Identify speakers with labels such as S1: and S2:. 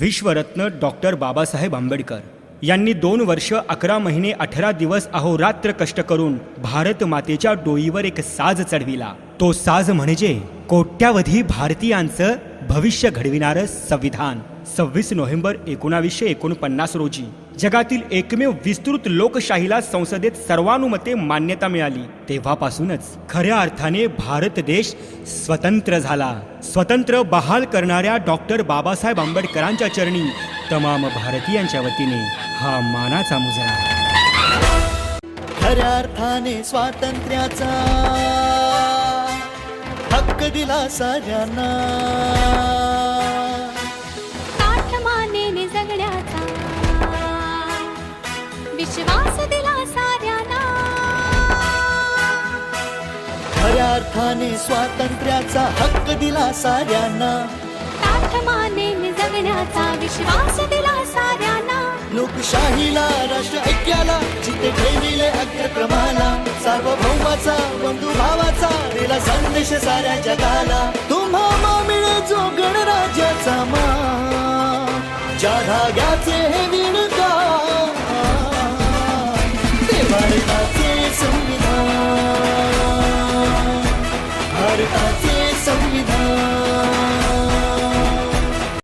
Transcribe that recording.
S1: विश्वरत्न doctor Babasaheb Ambedkar. यांनी दोन वर्ष अकरा महिने अठरा दिवस अहोरात्र कष्ट करून भारत मातेच्या डोईवर एक साज चढविला. तो साज म्हणजे कोट्यावधी भारतीयांचं भविष्य घडविणारं संविधान. सव्वीस नोव्हेंबर एकोणावीसशे एकोणपन्नास रोजी जगातील एकमेव विस्तृत लोकशाहीला संसदेत सर्वानुमते मान्यता मिळाली. तेव्हापासूनच खऱ्या अर्थाने भारत देश स्वतंत्र झाला. स्वतंत्र बहाल करणाऱ्या डॉक्टर बाबासाहेब आंबेडकरांच्या चरणी तमाम भारतीयांच्या वतीने हा मानाचा मुजरा.
S2: खऱ्या अर्थाने स्वातंत्र्याचा हक्क दिला साऱ्यांना.
S3: विश्वास दिला साऱ्यांना
S2: खऱ्या अर्थाने स्वातंत्र्याचा हक्क दिला साऱ्यांना.
S3: ताठमानेने जगण्याचा विश्वास दिला साऱ्यांना
S2: लोकशाहीला राष्ट्र ऐक्याला जिथे ठेविले अग्रक्रमाला सार्वभौमाचा बंधुभावाचा दिला संदेश साऱ्या जगाला. तुम्हा मिळे जो गणराज्याचा मान ज्या धाग्याचे हे